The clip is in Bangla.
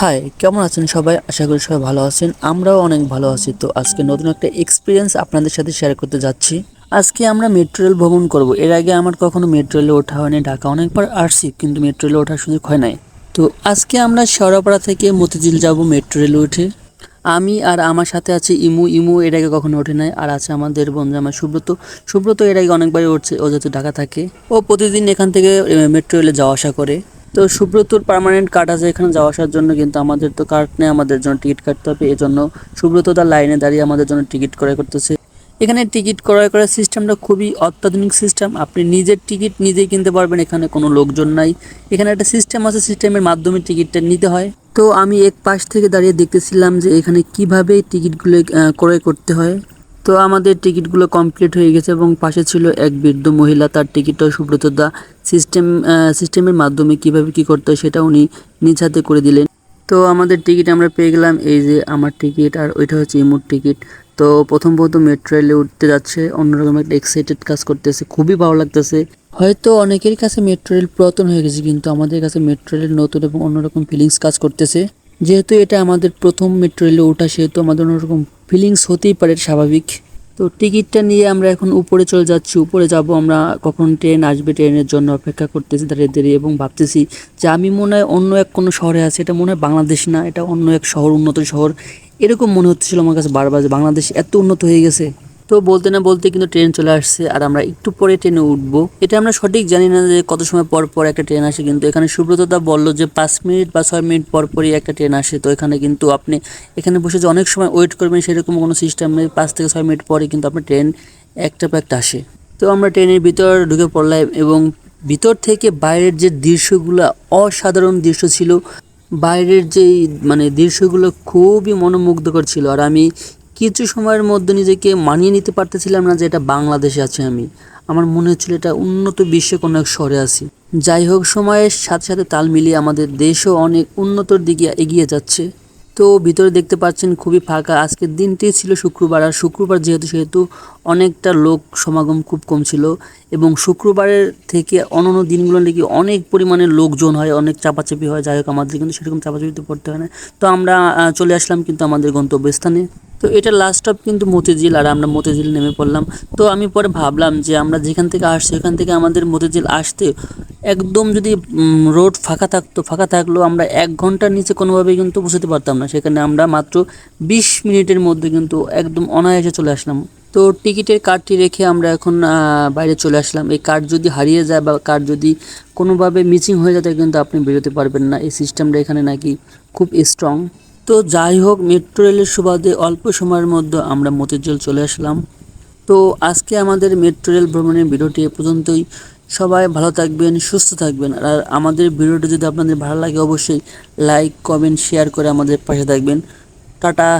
হাই কেমন আছেন সবাই? আশা করি সবাই ভালো আছেন। আমরাও অনেক ভালো আছি। তো আজকে নতুন একটা এক্সপিরিয়েন্স আপনাদের সাথে শেয়ার করতে যাচ্ছি। আজকে আমরা মেট্রো রেল ভ্রমণ করব। এর আগে আমার কখনো মেট্রো রেলে ওঠা হয়নি। ঢাকা অনেকবার আসছি, কিন্তু মেট্রো রেলে ওঠার সুযোগ হয় নাই। তো আজকে আমরা শেওড়াপাড়া থেকে মতিঝিল যাব মেট্রো রেলে উঠে। আমি আর আমার সাথে আছে ইমু। ইমু এর আগে কখনো ওঠে নাই। আর আছে আমাদের বন্ধু আমার সুব্রত। সুব্রত এর আগে অনেকবারই উঠছে। ও যেহেতু ঢাকা থাকে। ও প্রতিদিন এখান থেকে মেট্রো রেলে যাওয়া আসা করে। তো সুব্রতর পার্মানেন্ট কার্ড আছে এখানে যাওয়া আসার জন্য, কিন্তু আমাদের তো কার্ড নেই, আমাদের জন্য টিকিট কাটতে হবে এই জন্য সুব্রত তার লাইনে দাঁড়িয়ে আমাদের জন্য টিকিট ক্রয় করতেছে। এখানে টিকিট ক্রয় করার সিস্টেমটা খুবই অত্যাধুনিক সিস্টেম আপনি নিজের টিকিট নিজেই কিনতে পারবেন, এখানে কোনো লোকজন নাই। এখানে একটা সিস্টেম আছে সিস্টেমের মাধ্যমে টিকিটটা নিতে হয়। তো আমি এক পাশ থেকে দাঁড়িয়ে দেখতেছিলাম যে এখানে কীভাবে টিকিটগুলো ক্রয় করতে হয়। তো আমাদের টিকিটগুলো কমপ্লিট হয়ে গেছে এবং পাশে ছিল এক বৃদ্ধ মহিলা, তার টিকিটটাও সুব্রত দা সিস্টেম সিস্টেমের মাধ্যমে কীভাবে কি করতে হয় সেটা উনি নিজ হাতে করে দিলেন। তো আমাদের টিকিট আমরা পেয়ে গেলাম, এই যে আমার টিকিট আর ওইটা হচ্ছে ইমুর টিকিট। তো প্রথম প্রথম মেট্রো রেলে উঠতে যাচ্ছে, অন্যরকম একটা এক্সাইটেড কাজ করতেছে, খুবই ভালো লাগতেছে। হয়তো অনেকের কাছে মেট্রো রেল পুরাতন হয়ে গেছে, কিন্তু আমাদের কাছে মেট্রো রেল নতুন এবং অন্যরকম ফিলিংস কাজ করতেছে। যেহেতু এটা আমাদের প্রথম মেট্রো রেলে ওঠা, সেহেতু আমাদের অন্যরকম ফিলিংস হতেই পারে স্বাভাবিক। তো টিকিটটা নিয়ে আমরা এখন উপরে চলে যাচ্ছি। উপরে যাব আমরা কখন ট্রেন আসবে, ট্রেনের জন্য অপেক্ষা করতেছি দাঁড়িয়ে দাঁড়িয়ে এবং ভাবতেছি যে আমি মনে হয় অন্য এক কোনো শহরে আছে। এটা মনে হয় বাংলাদেশ না, এটা অন্য এক শহর, উন্নত শহর। এরকম মনে হচ্ছিল আমার কাছে বারবার যে বাংলাদেশ এত উন্নত হয়ে গেছে। তো বলতে না বলতে কিন্তু ট্রেন চলে আসছে আর আমরা একটু পরে ট্রেনে উঠবো। এটা আমরা সঠিক জানি না যে কত সময় পর পর একটা ট্রেন আসে, কিন্তু এখানে সুব্রতদা বলল যে পাঁচ মিনিট বা ছয় মিনিট পর পরই একটা ট্রেন আসে। তো এখানে কিন্তু আপনি এখানে বসে যে অনেক সময় ওয়েট করবেন সেরকম কোনো সিস্টেম নেই। পাঁচ থেকে ছয় মিনিট পরে কিন্তু আপনার ট্রেন একটা পর একটা আসে। তো আমরা ট্রেনের ভিতর ঢুকে পড়লাম এবং ভিতর থেকে বাইরের যে দৃশ্যগুলো অসাধারণ দৃশ্য ছিল, বাইরের যেই মানে দৃশ্যগুলো খুবই মনোমুগ্ধকর ছিল। আর আমি কিছু সময়ের মধ্যে নিজেকে মানিয়ে নিতে পারতেছিলাম না যে এটা বাংলাদেশে আছে আমি। আমার মনে হচ্ছিল এটা উন্নত বিশ্বে কোনো এক শহরে আছি। যাই হোক, সময়ের সাথে সাথে তাল মিলিয়ে আমাদের দেশও অনেক উন্নতর দিকে এগিয়ে যাচ্ছে। তো ভিতরে দেখতে পাচ্ছেন খুবই ফাঁকা। আজকের দিনটি ছিল শুক্রবার, আর শুক্রবার যেহেতু, সেহেতু অনেকটা লোক সমাগম খুব কম ছিল এবং শুক্রবারের থেকে অন্যান্য দিনগুলো নাকি অনেক পরিমাণে লোকজন হয়, অনেক চাপাচাপি হয়। যাই হোক, আমাদের কিন্তু সেরকম চাপাচাপিতে পড়তে হয় না। তো আমরা চলে আসলাম কিন্তু আমাদের গন্তব্যস্থানে। তো এটা লাস্ট স্টপ কিন্তু মতিঝিল, আর আমরা মতিঝিল নেমে পড়লাম। তো আমি পরে ভাবলাম যে আমরা যেখান থেকে আসছি, ওখান থেকে আমাদের মতিঝিল আসতে একদম যদি রোড ফাঁকা থাকতো, ফাঁকা থাকলেও আমরা এক ঘণ্টার নিচে কোনোভাবেই কিন্তু পৌঁছতে পারতাম না। সেখানে আমরা মাত্র বিশ মিনিটের মধ্যে কিন্তু একদম অনায়াসে চলে আসলাম। তো টিকিটের কার্ডটি রেখে আমরা এখন বাইরে চলে আসলাম। এই কার্ড যদি হারিয়ে যায় বা কার্ড যদি কোনোভাবে মিসিং হয়ে যায় কিন্তু আপনি বেরোতে পারবেন না। এই সিস্টেমটা এখানে নাকি খুব স্ট্রং তো যাই হোক, মেট্রো রেলের সুবাদে অল্প সময়ের মধ্যে আমরা মতিঝিল চলে আসলাম। তো আজকে আমাদের মেট্রো রেল ভ্রমণের ভিডিওটি এ পর্যন্তই। সবাই ভালো থাকবেন, সুস্থ থাকবেন, আর আমাদের ভিডিওটি যদি আপনাদের ভালো লাগে, অবশ্যই লাইক কমেন্ট শেয়ার করে আমাদের পাশে থাকবেন। টাটা!